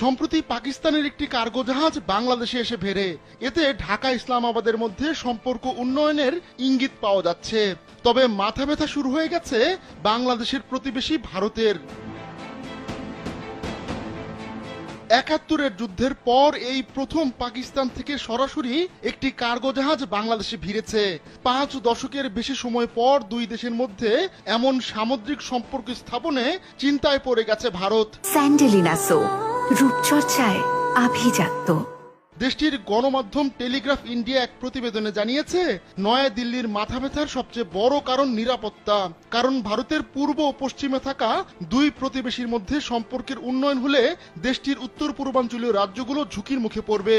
সম্প্রতি পাকিস্তানের একটি কার্গো জাহাজ বাংলাদেশে এসে ভেড়ে এতে ঢাকা ইসলামাবাদের মধ্যে সম্পর্ক উন্নয়নের ইঙ্গিত পাওয়া যাচ্ছে। তবে মাথা ব্যথা শুরু হয়ে গেছে বাংলাদেশের প্রতিবেশী ভারতের। একাত্তরের যুদ্ধের পর এই প্রথম পাকিস্তান থেকে সরাসরি একটি কার্গো জাহাজ বাংলাদেশে ভিড়েছে পাঁচ দশকের বেশি সময় পর দুই দেশের মধ্যে এমন সামুদ্রিক সম্পর্ক স্থাপনে চিন্তায় পড়ে গেছে ভারত। স্যান্ডেলিনা সো রূপচর্চায় আভিজাত্য। দেশটির গণমাধ্যম টেলিগ্রাফ ইন্ডিয়া এক প্রতিবেদনে জানিয়েছে নয়া দিল্লির মাথা ব্যথার সবচেয়ে বড় কারণ নিরাপত্তা, কারণ ভারতের পূর্ব ও পশ্চিমে থাকা দুই প্রতিবেশীর মধ্যে সম্পর্কের উন্নয়ন হলে দেশটির উত্তর পূর্বাঞ্চলীয় রাজ্যগুলো ঝুঁকির মুখে পড়বে।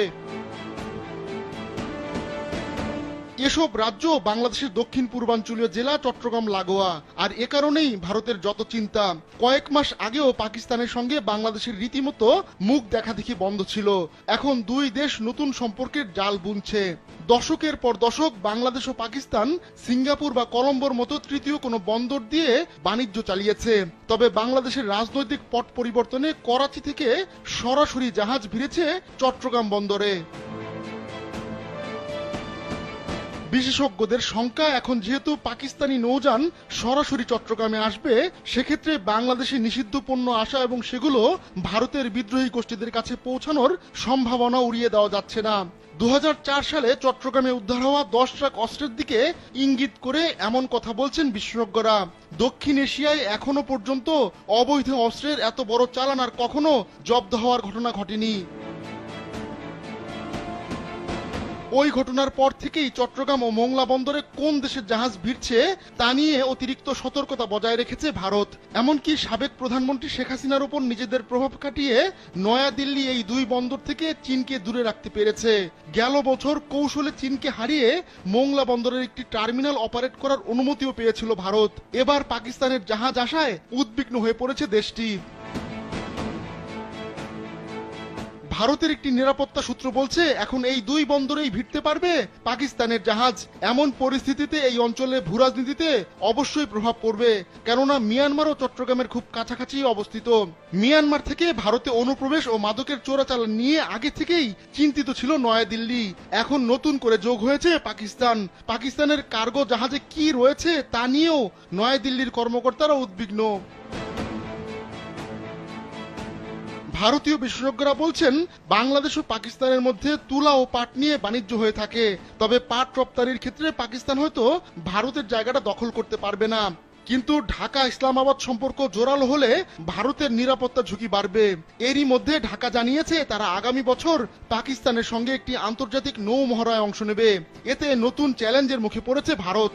এসব রাজ্য বাংলাদেশের দক্ষিণ পূর্বাঞ্চলীয় জেলা, চট্টগ্রাম, লাগোয়া। আর এ কারণেই ভারতের যত চিন্তা, কয়েক মাস আগেও পাকিস্তানের সঙ্গে বাংলাদেশের রীতিমতো মুখ দেখা দেখি বন্ধ ছিল। এখন দুই দেশ নতুন সম্পর্কের জাল বুনছে। দশকের পর দশক বাংলাদেশ ও পাকিস্তান সিঙ্গাপুর বা কলম্বোর মতো তৃতীয় কোনো বন্দর দিয়ে বাণিজ্য চালিয়েছে। তবে বাংলাদেশের রাজনৈতিক পট পরিবর্তনে করাচি থেকে সরাসরি জাহাজ ভিড়েছে চট্টগ্রাম বন্দরে। বিশেষজ্ঞদের শঙ্কা, এখন যেহেতু পাকিস্তানি নৌযান সরাসরি চট্টগ্রামে আসবে, সেক্ষেত্রে বাংলাদেশে নিষিদ্ধ পণ্য আসা এবং সেগুলো ভারতের বিদ্রোহী গোষ্ঠীদের কাছে পৌঁছানোর সম্ভাবনা উড়িয়ে দেওয়া যাচ্ছে না। দু হাজার চার সালে চট্টগ্রামে উদ্ধার হওয়া দশ ট্রাক অস্ত্রের দিকে ইঙ্গিত করে এমন কথা বলছেন বিশেষজ্ঞরা। দক্ষিণ এশিয়ায় এখনও পর্যন্ত অবৈধ অস্ত্রের এত বড় চালান আর কখনো জব্দ হওয়ার ঘটনা ঘটেনি। ওই ঘটনার পর থেকেই চট্টগ্রাম ও মোংলা বন্দরে কোন দেশের জাহাজ ভিড়ছে তা নিয়ে অতিরিক্ত সতর্কতা বজায় রেখেছে ভারত। এমনকি সাবেক প্রধানমন্ত্রী শেখ হাসিনার উপর নিজেদের প্রভাব খাটিয়ে নয়াদিল্লি এই দুই বন্দর থেকে চীনকে দূরে রাখতে পেরেছে। গেল বছর কৌশলে চীনকে হারিয়ে মোংলা বন্দরের একটি টার্মিনাল অপারেট করার অনুমতিও পেয়েছিল ভারত। এবার পাকিস্তানের জাহাজ আসায় উদ্বিগ্ন হয়ে পড়েছে দেশটি। ভারতের একটি নিরাপত্তা সূত্র বলছে, এখন এই দুই বন্দরেই ভিড়তে পারবে। পাকিস্তানের জাহাজ এমন পরিস্থিতিতে এই অঞ্চলে ভূরাজনীতিতে অবশ্যই প্রভাব পড়বে। কেননা মিয়ানমার ও চট্টগ্রামের খুব কাছাকাছি অবস্থিত। মিয়ানমার থেকে ভারতে অনুপ্রবেশ ও মাদকের চোরাচালান নিয়ে আগে থেকেই চিন্তিত ছিল নয়াদিল্লি। এখন নতুন করে যোগ হয়েছে পাকিস্তান। পাকিস্তানের কার্গো জাহাজে কি রয়েছে তা নিয়েও নয়াদিল্লির কর্মকর্তারা উদ্বিগ্ন। ভারতীয় বিশেষজ্ঞরা বলছেন, বাংলাদেশ ও পাকিস্তানের মধ্যে তুলা ও পাট নিয়ে বাণিজ্য হয়ে থাকে। তবে পাট রপ্তানির ক্ষেত্রে পাকিস্তান হয়তো ভারতের জায়গাটা দখল করতে পারবে না। কিন্তু ঢাকা ইসলামাবাদ সম্পর্ক জোরালো হলে ভারতের নিরাপত্তা ঝুঁকি বাড়বে। এরই মধ্যে ঢাকা জানিয়েছে, তারা আগামী বছর পাকিস্তানের সঙ্গে একটি আন্তর্জাতিক নৌ মহড়ায় অংশ নেবে। এতে নতুন চ্যালেঞ্জের মুখে পড়েছে ভারত।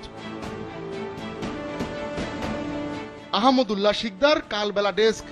আহমদুল্লাহ শিকদার, কালবেলা ডেস্ক।